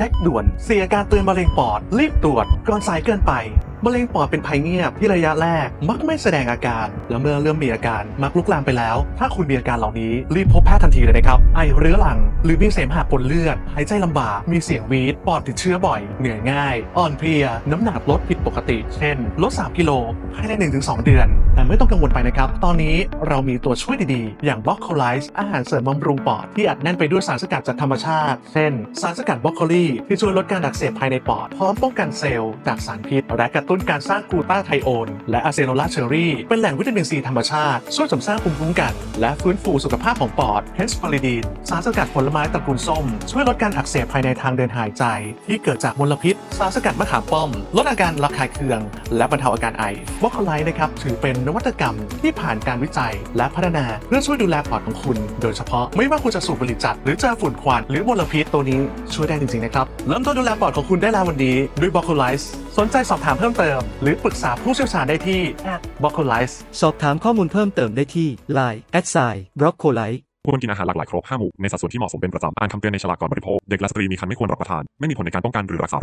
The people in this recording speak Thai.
ช็คด่วน เสี่ยงการเตือนมะเร็งปอด รีบตรวจก่อนสายเกินไป มะเร็งปอดเป็นภัยเงียบที่ระยะแรกมักไม่แสดงอาการ แล้วเมื่อเริ่มมีอาการมักลุกลามไปแล้ว ถ้าคุณมีอาการเหล่านี้รีบพบแพทย์ทันทีเลยนะครับ ไอเรื้อรัง หรือมีเสมหะปนเลือด หายใจลำบาก มีเสียงวีด ปอดติดเชื้อบ่อย เหนื่อยง่าย อ่อนเพลีย น้ำหนักลดผิดปกติ เช่น ลด 3 กิโลภายใน 1-2 เดือน แต่ไม่ต้องกังวลไปนะครับ ตอนนี้เรามีตัวช่วยดีๆ อย่างบล็อกโคไลซ์อาหารเสริมบำรุงปอดที่อัดแน่นไปด้วยสารสกัดจากธรรมชาติ เช่น สารสกัดบรอกโคลีที่ช่วยลดการอักเสบภายในปอด พร้อมป้องกันเซลล์จากสารพิษและกระตุ้นการสร้างกูตาไทโอน และอะเซโนลาเชอรี่เป็นแหล่งวิตามินซีธรรมชาติช่วยเสริมสร้างภูมิคุ้มกัน และฟื้นฟูสุขภาพของปอดเฮสพาริดีนสารสกัดผลไม้ตระกูลส้ม ช่วยลดการอักเสบภายในทางเดินหายใจ ที่เกิดจากมลพิษ สารสกัดมะขามป้อม ลดอาการระคายเคือง และบรรเทาอาการไอวอคไลท์นะครับถือเป็นนวัตกรรมที่ผ่านการวิจัย และพัฒนาเพื่อช่วยดูแลปอดของคุณ โดยเฉพาะไม่ว่าคุณจะสูบบุหรี่จัดหรือเจอฝุ่นควันหรือมลพิษตัวนี้ช่วยได้จริงๆนะครับเริ่มต้นดูแลปอดของคุณได้แล้ววันนี้ด้วยบอคไลท์สนใจสอบถามเพิ่มเติม หรือปรึกษาผู้เชี่ยวชาญได้ที่บอคไลท์สอบถามข้อมูลเพิ่มเติมได้ที่ Line แอดไซบล็อกโคไลควรกินอาหารหลากหลายครบ5หมู่ในสัดส่วนที่เหมาะสมเป็นประจำ อ่านคำเตือนในฉลากก่อนบริโภค เด็กและสตรีมีครรภ์ไม่ควรรับประทาน ไม่มีผลในการป้องกันหรือรักษา